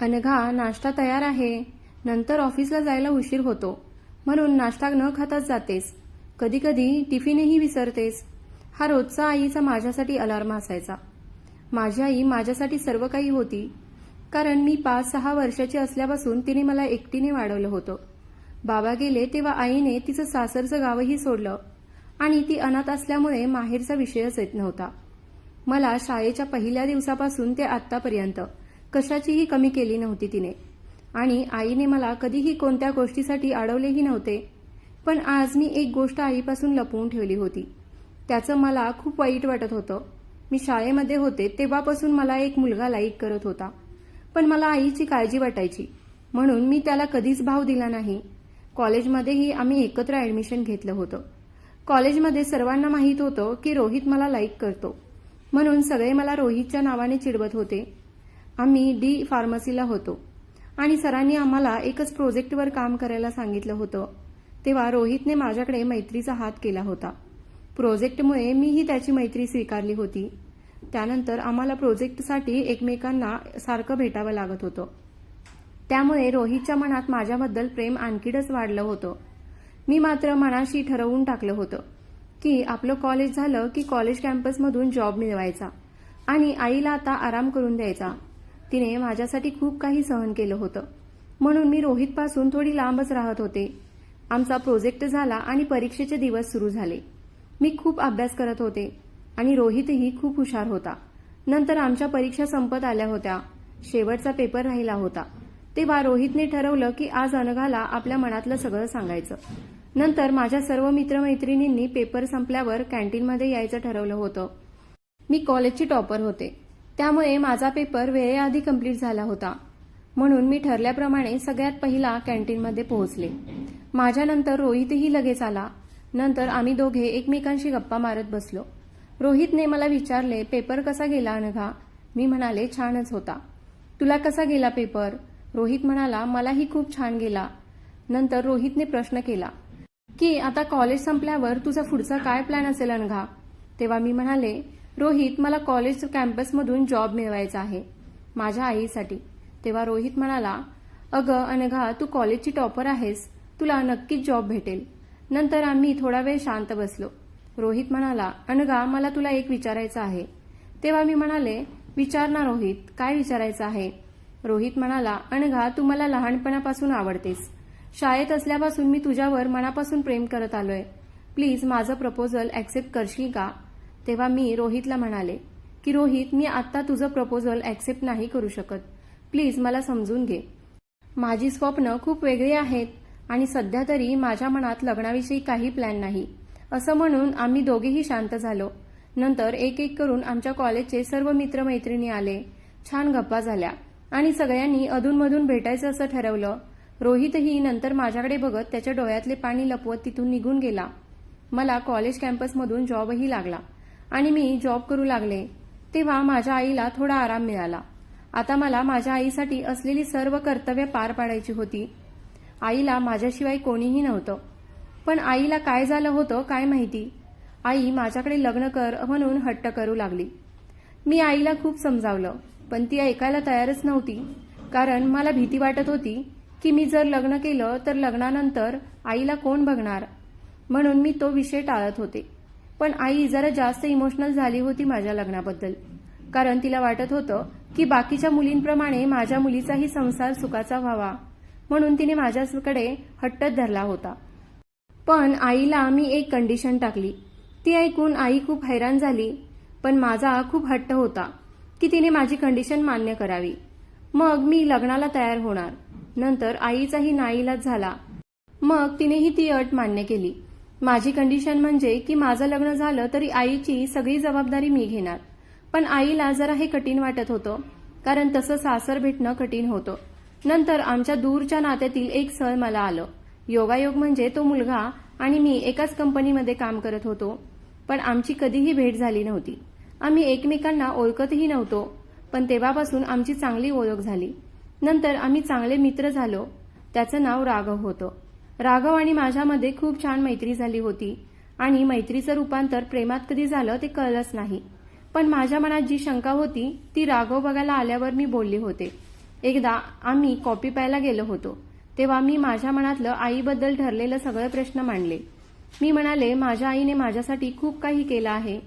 अनघा नाश्ता तयार आहे. नंतर ऑफिसला जायला उशीर होतो. म्हणून नाश्ता न खाताच जातेस. कधी कधी टिफिनही विसरतेस. हा रोजचा आईचा माझ्यासाठी अलार्म असायचा. माझी आई माझ्यासाठी सर्व काही होती. कारण मी पाच सहा वर्षाची असल्यापासून तिने मला एकटीने वाढवलं होतं. बाबा गेले तेव्हा आईने तिचं सासरचं गावही सोडलं. आणि ती अनाथ असल्यामुळे माहेरचा विषयच येत नव्हता. मला शाळेच्या पहिल्या दिवसापासून ते आत्तापर्यंत कशाचीही कमी केली नव्हती तिने. आणि आईने मला कधीही कोणत्या गोष्टीसाठी अडवलेही नव्हते. पण आज मी एक गोष्ट आईपासून लपवून ठेवली होती. त्याचं मला खूप वाईट वाटत होतं. मी शाळेमध्ये होते तेव्हापासून मला एक मुलगा लाईक करत होता. पण मला आईची काळजी वाटायची. म्हणून मी त्याला कधीच भाव दिला नाही. कॉलेजमध्येही आम्ही एकत्र ऍडमिशन घेतलं होतं. कॉलेजमध्ये सर्वांना माहीत होतं की रोहित मला लाईक करतो. म्हणून सगळे मला रोहितच्या नावाने चिडवत होते. आम्ही डी फार्मसीला होतो. आणि सरांनी आम्हाला एकच प्रोजेक्टवर काम करायला सांगितलं होतं. तेव्हा रोहितने माझ्याकडे मैत्रीचा हात केला होता. प्रोजेक्टमुळे मीही त्याची मैत्री स्वीकारली होती. त्यानंतर आम्हाला प्रोजेक्टसाठी एकमेकांना सारखं भेटावं लागत होतं. त्यामुळे रोहितच्या मनात माझ्याबद्दल प्रेम आणखीनच वाढलं होतं. मी मात्र मनाशी ठरवून टाकलं होतं की आपलं कॉलेज झालं की कॉलेज कॅम्पसमधून जॉब मिळवायचा. आणि आईला आता आराम करून द्यायचा. तिने माझ्यासाठी खूप काही सहन केलं होतं. म्हणून मी रोहितपासून थोडी लांबच राहत होते. आमचा प्रोजेक्ट झाला आणि परीक्षेचे दिवस सुरू झाले. मी खूप अभ्यास करत होते आणि रोहितही खूप हुशार होता. नंतर आमच्या परीक्षा संपत आल्या होत्या. शेवटचा पेपर राहिला होता. तेव्हा रोहितने ठरवलं की आज अनघाला आपल्या मनातलं सगळं सांगायचं. नंतर माझ्या सर्व मित्रमैत्रिणींनी पेपर संपल्यावर कॅन्टीनमध्ये यायचं ठरवलं होतं. मी कॉलेजची टॉपर होते. त्यामुळे माझा पेपर वेळेआधी कंप्लीट झाला होता. म्हणून मी ठरल्याप्रमाणे सगळ्यात पहिला कॅन्टीनमध्ये पोहोचले. माझ्यानंतर रोहितही लगेच आला. नंतर आम्ही दोघे एकमेकांशी गप्पा मारत बसलो. रोहितने मला विचारले पेपर कसा गेला अनघा मी म्हणाले छानच होता. तुला कसा गेला पेपर? रोहित म्हणाला मलाही खूप छान गेला. नंतर रोहितने प्रश्न केला की आता कॉलेज संपल्यावर तुझा पुढचा काय प्लॅन असेल अनघा तेव्हा मी म्हणाले रोहित मला कॉलेज कॅम्पसमधून जॉब मिळवायचा आहे माझ्या आईसाठी. तेव्हा रोहित म्हणाला अगं अनघा तू कॉलेजची टॉपर आहेस. तुला नक्कीच जॉब भेटेल. नंतर आम्ही थोडा वेळ शांत बसलो. रोहित म्हणाला अनघा मला तुला एक विचारायचं आहे. तेव्हा मी म्हणाले विचार ना रोहित काय विचारायचं आहे? रोहित म्हणाला अनघा तू मला लहानपणापासून आवडतेस. शाळेत असल्यापासून मी तुझ्यावर मनापासून प्रेम करत आलोय. प्लीज माझं प्रपोजल ऍक्सेप्ट करशील का? तेव्हा मी रोहितला म्हणाले की रोहित मी आत्ता तुझं प्रपोजल ऍक्सेप्ट नाही करू शकत. प्लीज मला समजून घे. माझी स्वप्न खूप वेगळी आहेत आणि सध्या तरी माझ्या मनात लग्नाविषयी काही प्लॅन नाही. असं म्हणून आम्ही दोघेही शांत झालो. नंतर एक एक करून आमच्या कॉलेजचे सर्व मित्रमैत्रिणी आले. छान गप्पा झाल्या आणि सगळ्यांनी अधूनमधून भेटायचं असं ठरवलं. रोहितही नंतर माझ्याकडे बघत त्याच्या डोळ्यातले पाणी लपवत तिथून निघून गेला. मला कॉलेज कॅम्पसमधून जॉबही लागला. आणि मी जॉब करू लागले तेव्हा माझ्या आईला थोडा आराम मिळाला. आता मला माझ्या आईसाठी असलेली सर्व कर्तव्य पार पाडायची होती. आईला माझ्याशिवाय कोणीही नव्हतं. पण आईला काय झालं होतं काय माहिती? आई माझ्याकडे लग्न कर म्हणून हट्ट करू लागली. मी आईला खूप समजावलं पण ती ऐकायला तयारच नव्हती. कारण मला भीती वाटत होती की मी जर लग्न केलं तर लग्नानंतर आईला कोण बघणार? म्हणून मी तो विषय टाळत होते. पण आई जरा जास्त इमोशनल झाली होती माझ्या लग्नाबद्दल. कारण तिला वाटत होतं की बाकीच्या मुलींप्रमाणे माझ्या मुलीचाही संसार सुखाचा व्हावा. म्हणून तिने माझ्याकडे हट्टच धरला होता. पण आईला मी एक कंडिशन टाकली. ती ऐकून आई खूप हैराण झाली पण माझा खूप हट्ट होता की तिने माझी कंडिशन मान्य करावी. मग मी लग्नाला तयार होणार. नंतर आईचाही नाईलाज झाला. मग तिनेही ती अट मान्य केली. माझी कंडिशन म्हणजे की माझं लग्न झालं तरी आईची सगळी जबाबदारी मी घेणार. पण आईला जरा हे कठीण वाटत होतं कारण तसं सासर भेटणं कठीण होतं. नंतर आमच्या दूरच्या नात्यातील एक सण मला आलं. योगायोग म्हणजे तो मुलगा आणि मी एकाच कंपनीमध्ये काम करत होतो पण आमची कधीही भेट झाली नव्हती. आम्ही एकमेकांना ओळखतही नव्हतो पण तेव्हापासून आमची चांगली ओळख झाली. नंतर आम्ही चांगले मित्र झालो. त्याचं नाव राघव होतं. राघव आणि माझ्यामध्ये खूप छान मैत्री झाली होती. आणि मैत्रीचं रूपांतर प्रेमात कधी झालं ते कळलंच नाही. पण माझ्या मनात जी शंका होती ती राघव बघायला आल्यावर मी बोलले होते. एकदा आम्ही कॉपी प्यायला गेलो होतो. तेव्हा मी माझ्या मनातलं आईबद्दल ठरलेलं सगळे प्रश्न मांडले. मी म्हणाले माझ्या आईने माझ्यासाठी खूप काही केलं आहे.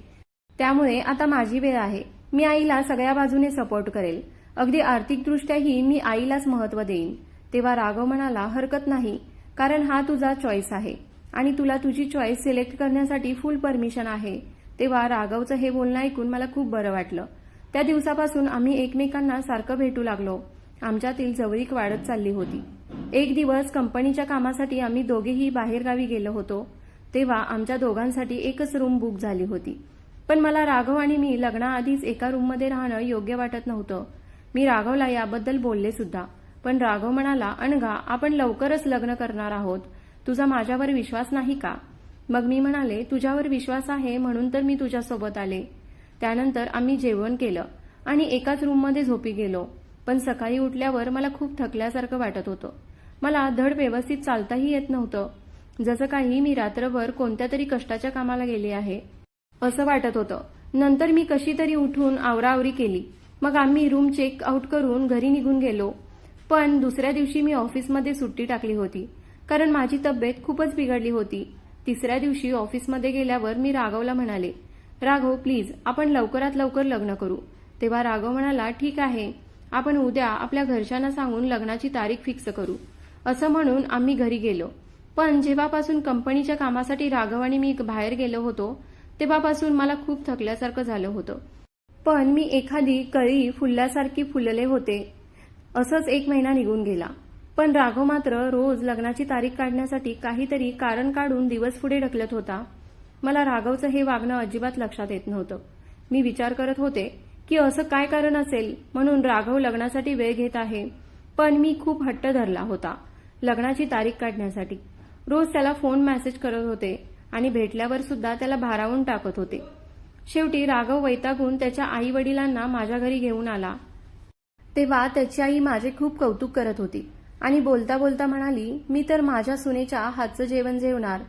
त्यामुळे आता माझी वेळ आहे. मी आईला सगळ्या बाजूने सपोर्ट करेल. अगदी आर्थिकदृष्ट्याही मी आईलाच महत्त्व देईन. तेव्हा राघव म्हणाला हरकत नाही. कारण हा तुझा चॉईस आहे. आणि तुला तुझी चॉईस सिलेक्ट करण्यासाठी फुल परमिशन आहे. तेव्हा राघवचं हे बोलणं ऐकून मला खूप बरं वाटलं. त्या दिवसापासून आम्ही एकमेकांना सारखं भेटू लागलो. आमच्यातील जवळीक वाढत चालली होती. एक दिवस कंपनीच्या कामासाठी आम्ही दोघेही बाहेरगावी गेलो होतो. तेव्हा आमच्या दोघांसाठी एकच रूम बुक झाली होती. पण मला राघव आणि मी लग्नाआधीच एका रूममध्ये राहणं योग्य वाटत नव्हतं. मी राघवला याबद्दल बोलले सुद्धा. पण राघव म्हणाला अणगा आपण लवकरच लग्न करणार आहोत. तुझा माझ्यावर विश्वास नाही का? मग मी म्हणाले तुझ्यावर विश्वास आहे म्हणून तर मी तुझ्यासोबत आले. त्यानंतर आम्ही जेवण केलं आणि एकाच रूममध्ये झोपी गेलो. पण सकाळी उठल्यावर मला खूप थकल्यासारखं वाटत होतं. मला धड व्यवस्थित चालताही येत नव्हतं. जसं काही मी रात्रभर कोणत्या तरी कष्टाच्या कामाला गेले आहे असं वाटत होतं. नंतर मी कशी तरी उठून आवराआवरी केली. मग आम्ही रूम चेक आउट करून घरी निघून गेलो. पण दुसऱ्या दिवशी मी ऑफिसमध्ये सुट्टी टाकली होती कारण माझी तब्येत खूपच बिघडली होती. तिसऱ्या दिवशी ऑफिसमध्ये गेल्यावर मी राघवला म्हणाले राघव प्लीज आपण लवकरात लवकर लग्न करू. तेव्हा राघव म्हणाला ठीक आहे आपण उद्या आपल्या घरच्यांना सांगून लग्नाची तारीख फिक्स करू. असं म्हणून आम्ही घरी गेलो. पण जेव्हापासून कंपनीच्या कामासाठी राघव आणि मी बाहेर गेलो होतो तेव्हापासून मला खूप थकल्यासारखं झालं होतं. पण मी एखादी कळी फुलल्यासारखी फुलले होते असंच एक महिना निघून गेला. पण राघव मात्र रोज लग्नाची तारीख काढण्यासाठी काहीतरी कारण काढून दिवस पुढे ढकलत होता. मला राघवचं हे वागणं अजिबात लक्षात येत नव्हतं. मी विचार करत होते की असं काय कारण असेल म्हणून राघव लग्नासाठी वेळ घेत आहे. पण मी खूप हट्ट धरला होता लग्नाची तारीख काढण्यासाठी. रोज त्याला फोन मेसेज करत होते आणि भेटल्यावर सुद्धा त्याला भारावून टाकत होते. शेवटी राघव वैतागून त्याच्या आई वडिलांना माझ्या घरी घेऊन आला. तेव्हा त्याची आई माझे खूप कौतुक करत होती. आणि बोलता बोलता म्हणाली मी तर माझ्या सुनेच्या हातचं जेवण जेवणार.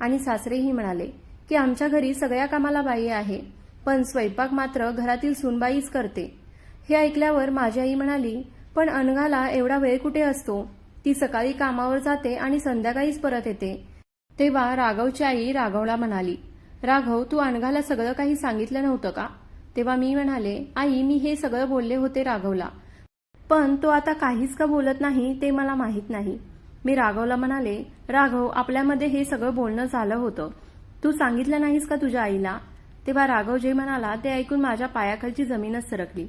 आणि सासरेही म्हणाले की आमच्या घरी सगळ्या कामाला बाई आहे पण स्वयंपाक मात्र घरातील सुनबाईच करते. हे ऐकल्यावर माझी आई म्हणाली पण अनघाला एवढा वेळ कुठे असतो? ती सकाळी कामावर जाते आणि संध्याकाळीच परत येते. तेव्हा राघवची आई राघवला म्हणाली राघव तू अनघाला सगळं काही सांगितलं नव्हतं का? तेव्हा मी म्हणाले आई मी हे सगळं बोलले होते राघवला पण तो आता काहीच का बोलत नाही ते मला माहीत नाही. मी राघवला म्हणाले राघव आपल्यामध्ये हे सगळं बोलणं झालं होतं. तू सांगितलं नाहीस का तुझ्या आईला? तेव्हा राघव जे म्हणाला ते ऐकून माझ्या पायाखालची जमीनच सरकली.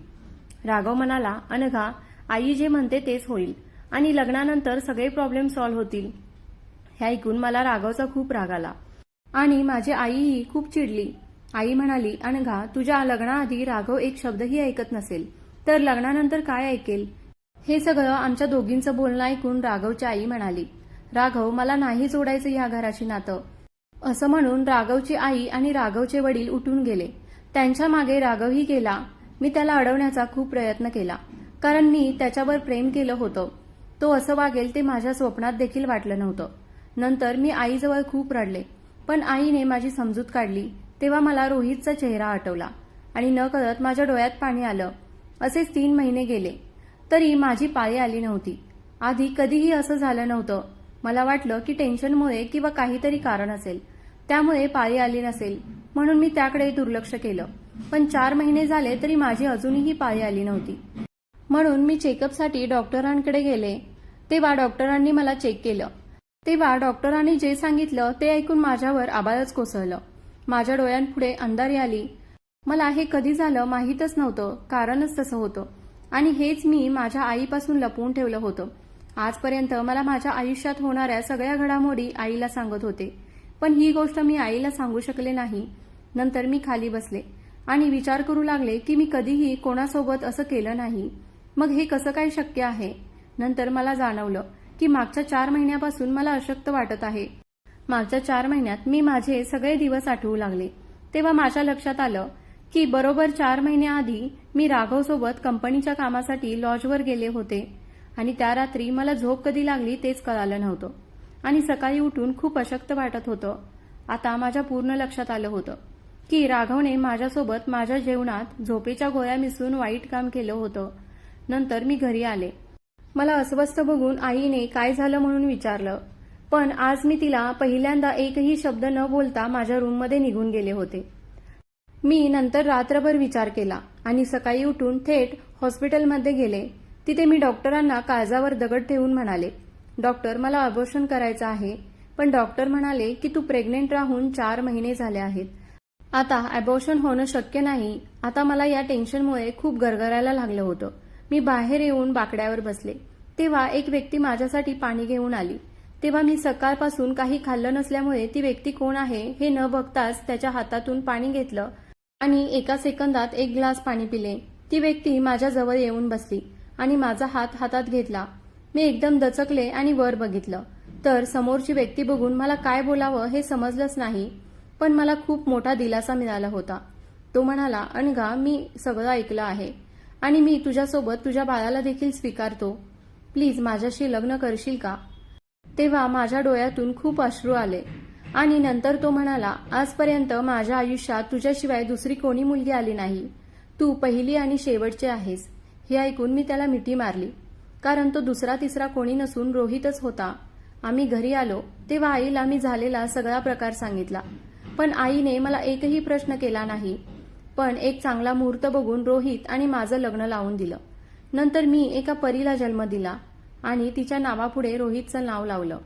राघव म्हणाला अनघा आई जे म्हणते तेच होईल. आणि लग्नानंतर सगळे प्रॉब्लेम सॉल्व्ह होतील. हे ऐकून मला राघवचा खूप राग आला. आणि माझी आईही खूप चिडली. आई म्हणाली अनघा तुझ्या लग्नाआधी राघव एक शब्दही ऐकत नसेल. तर लग्नानंतर काय ऐकेल? हे सगळं आमच्या दोघींचं बोलणं ऐकून राघवची आई म्हणाली राघव मला नाही जोडायचं या घराची नातं. असं म्हणून राघवची आई आणि राघवचे वडील उठून गेले. त्यांच्या मागे राघवही गेला. मी त्याला अडवण्याचा खूप प्रयत्न केला कारण मी त्याच्यावर प्रेम केलं होतं. तो असं वागेल ते माझ्या स्वप्नात देखील वाटलं नव्हतं. नंतर मी आईजवळ खूप रडले पण आईने माझी समजूत काढली तेव्हा मला रोहितचा चेहरा आठवला आणि न कळत माझ्या डोळ्यात पाणी आलं. असेच तीन महिने गेले. तरी माझी पाळी आली नव्हती. आधी कधीही असं झालं नव्हतं. मला वाटलं की टेन्शनमुळे किंवा काहीतरी कारण असेल. त्यामुळे पाळी आली नसेल म्हणून मी त्याकडे दुर्लक्ष केलं. पण चार महिने झाले तरी माझी अजूनही पाळी आली नव्हती. म्हणून मी चेकअपसाठी डॉक्टरांकडे गेले. तेव्हा डॉक्टरांनी मला चेक केलं. तेव्हा डॉक्टरांनी जे सांगितलं ते ऐकून माझ्यावर आबाळच कोसळलं. माझ्या डोळ्यांपुढे अंधारी आली. मला हे कधी झालं माहीतच नव्हतं कारणच तसं होतं. आणि हेच मी माझ्या आईपासून लपवून ठेवलं होतं. आजपर्यंत मला माझ्या आयुष्यात होणाऱ्या सगळ्या घडामोडी आईला सांगत होते. पण ही गोष्ट मी आईला सांगू शकले नाही. नंतर मी खाली बसले आणि विचार करू लागले की मी कधीही कोणासोबत असं केलं नाही. मग हे कसं काय शक्य आहे? नंतर मला जाणवलं की मागच्या चार महिन्यापासून मला अशक्त वाटत आहे. मागच्या चार महिन्यात मी माझे सगळे दिवस आठवू लागले. तेव्हा माझ्या लक्षात आलं की बरोबर चार महिन्याआधी मी राघवसोबत कंपनीच्या कामासाठी लॉजवर गेले होते. आणि त्या रात्री मला झोप कधी लागली तेच कळालं नव्हतं. आणि सकाळी उठून खूप अशक्त वाटत होतं. आता माझ्या पूर्ण लक्षात आलं होतं. की राघवने माझ्यासोबत माझ्या जेवणात झोपेच्या गोळ्या मिसळून वाईट काम केलं होतं. नंतर मी घरी आले. मला अस्वस्थ बघून आईने काय झालं म्हणून विचारलं. पण आज मी तिला पहिल्यांदा एकही शब्द न बोलता माझ्या रूममध्ये निघून गेले होते. मी नंतर रात्रभर विचार केला आणि सकाळी उठून थेट हॉस्पिटलमध्ये गेले. तिथे मी डॉक्टरांना काळजावर दगड ठेवून म्हणाले डॉक्टर मला अबॉर्शन करायचं आहे. पण डॉक्टर म्हणाले की तू प्रेग्नेंट राहून चार महिने झाले आहेत. आता अबॉर्शन होणं शक्य नाही. आता मला या टेन्शनमुळे खूप गरगरायला लागलं होतं. मी बाहेर येऊन बाकड्यावर बसले. तेव्हा एक व्यक्ती माझ्यासाठी पाणी घेऊन आली. तेव्हा मी सकाळपासून काही खाल्लं नसल्यामुळे ती व्यक्ती कोण आहे हे न बघताच त्याच्या हातातून पाणी घेतलं आणि एका सेकंदात एक ग्लास पाणी पिले. ती व्यक्ती माझ्याजवळ येऊन बसली आणि माझा हात हातात घेतला. मी एकदम दचकले आणि वर बघितलं. तर समोरची व्यक्ती बघून मला काय बोलावं हे समजलंच नाही पण मला खूप मोठा दिलासा मिळाला होता. तो म्हणाला अणगा मी सगळं ऐकलं आहे आणि मी तुझ्यासोबत तुझ्या बाळाला देखील स्वीकारतो. प्लीज माझ्याशी लग्न करशील का? तेव्हा माझ्या डोळ्यातून खूप अश्रू आले. आणि नंतर तो म्हणाला आजपर्यंत माझ्या आयुष्यात तुझ्याशिवाय दुसरी कोणी मुलगी आली नाही. तू पहिली आणि शेवटची आहेस. हे ऐकून मी त्याला मिठी मारली. कारण तो दुसरा तिसरा कोणी नसून रोहितच होता. आम्ही घरी आलो तेव्हा आईला मी झालेला सगळा प्रकार सांगितला. पण आईने मला एकही प्रश्न केला नाही. पण एक चांगला मुहूर्त बघून रोहित आणि माझं लग्न लावून दिलं. नंतर मी एका परीला जन्म दिला आणि तिच्या नावापुढे रोहितचं नाव लावलं.